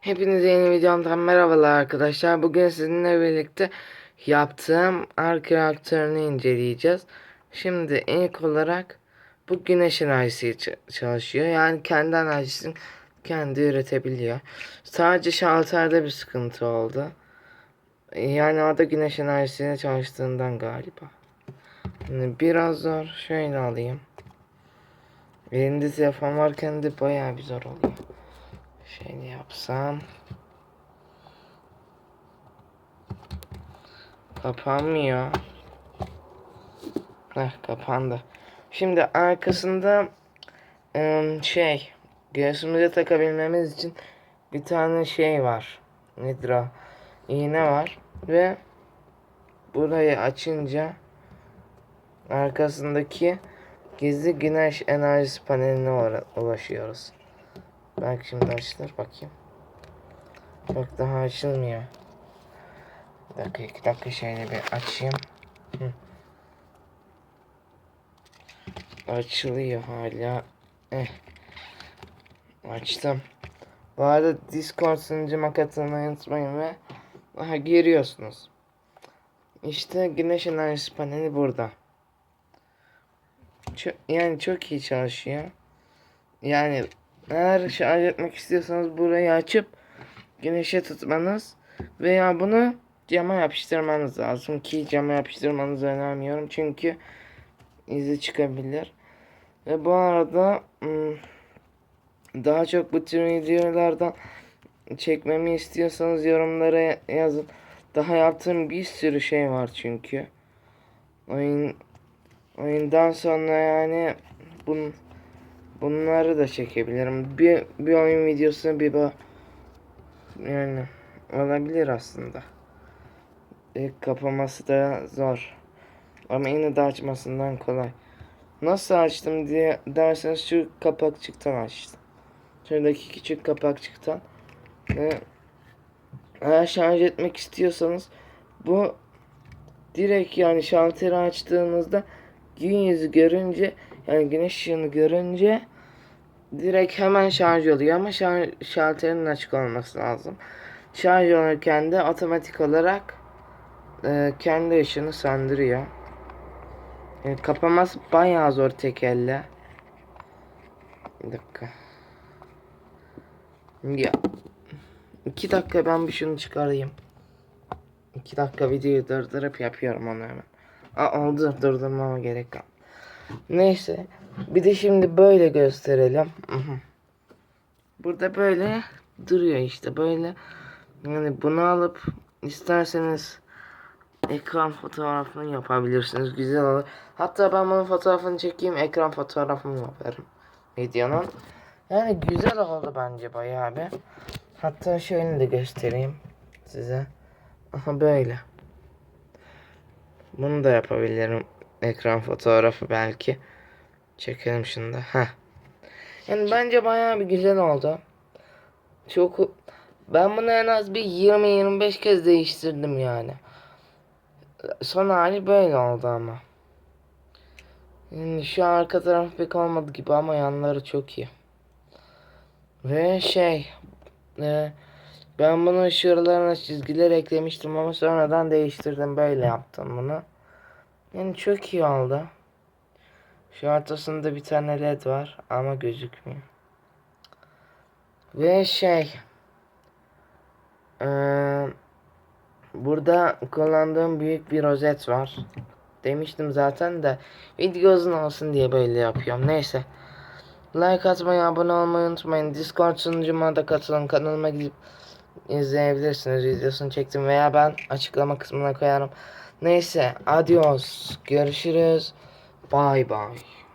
Hepinize yeni videomdan merhabalar arkadaşlar. Bugün sizinle birlikte yaptığım ark reaktörünü inceleyeceğiz. Şimdi ilk olarak bu güneş enerjisi çalışıyor. Yani kendi enerjisini kendi üretebiliyor. Sadece şalterde bir sıkıntı oldu. Yani o da güneş enerjisiyle çalıştığından galiba. Şimdi biraz zor. Şöyle alayım. Elimde telefon varken de bayağı bir zor oluyor. Şöyle yapsam. Kapanmıyor. Heh kapandı. Şimdi arkasında şey göğsümüze takabilmemiz için bir tane şey var. Nedir o? İğne var ve burayı açınca arkasındaki gizli güneş enerjisi paneline ulaşıyoruz. Belki şimdi açılır bakayım. Yok daha açılmıyor. Bir dakika iki dakika şöyle bir açayım. Hı. Açılıyor hala. Eh. Açtım. Bu arada Discord sunucuma katılmayı unutmayın ve aha, giriyorsunuz. İşte güneş enerjisi paneli burada. Ço- yani çok iyi çalışıyor. Yani eğer şarj etmek istiyorsanız burayı açıp güneşe tutmanız veya bunu cama yapıştırmanız lazım ki cama yapıştırmanızı önermiyorum çünkü izi çıkabilir. Ve bu arada ım, daha çok bu tür videolardan çekmemi istiyorsanız yorumlara yazın. Daha yaptığım bir sürü şey var çünkü. Oyun oyundan sonra yani bunun Bunları da çekebilirim. Bir, bir oyun videosu bir bu yani olabilir aslında. İlk kapaması da zor. Ama yine de açmasından kolay. Nasıl açtım diye derseniz şu kapakçıktan açtım. Şuradaki küçük kapakçıktan. Ve eğer şarj etmek istiyorsanız bu direkt yani şalteri açtığınızda gün yüzü görünce yani güneş ışığını görünce direkt hemen şarj oluyor ama şarj, şalterinin açık olması lazım. Şarj olurken de otomatik olarak e, kendi ışığını söndürüyor. Yani kapaması bayağı zor tek elle. Bir dakika. Ya. İki dakika ben bir şunu çıkarayım. İki dakika videoyu durdurup yapıyorum onu hemen. Aa, oldu durdurmama gerek yok. Neyse. Bir de şimdi böyle gösterelim. Burada böyle duruyor işte böyle. Yani bunu alıp isterseniz ekran fotoğrafını yapabilirsiniz. Güzel olur. Hatta ben bunun fotoğrafını çekeyim ekran fotoğrafını yaparım videonun. Yani güzel oldu bence bayağı bir. Hatta şöyle de göstereyim size. Aha böyle. Bunu da yapabilirim. Ekran fotoğrafı belki. Çekelim da. Heh. Yani bence bayağı bir güzel oldu. Çok ben bunu en az bir 20-25 kez değiştirdim yani. Son hali böyle oldu ama. Yani şu arka taraf pek olmadı gibi ama yanları çok iyi. Ve şey e, ben bunu şuralarına çizgiler eklemiştim ama sonradan değiştirdim böyle yaptım bunu. Yani çok iyi oldu. Şu ortasında bir tane led var ama gözükmüyor. Ve şey eee, burada kullandığım büyük bir rozet var. Demiştim zaten de video uzun olsun diye böyle yapıyorum. Neyse. Like atmayı, abone olmayı unutmayın. Discord sunucuma da katılın. Kanalıma gidip izleyebilirsiniz. Videosunu çektim veya ben açıklama kısmına koyarım. Neyse. Adios. Görüşürüz. Bye bye.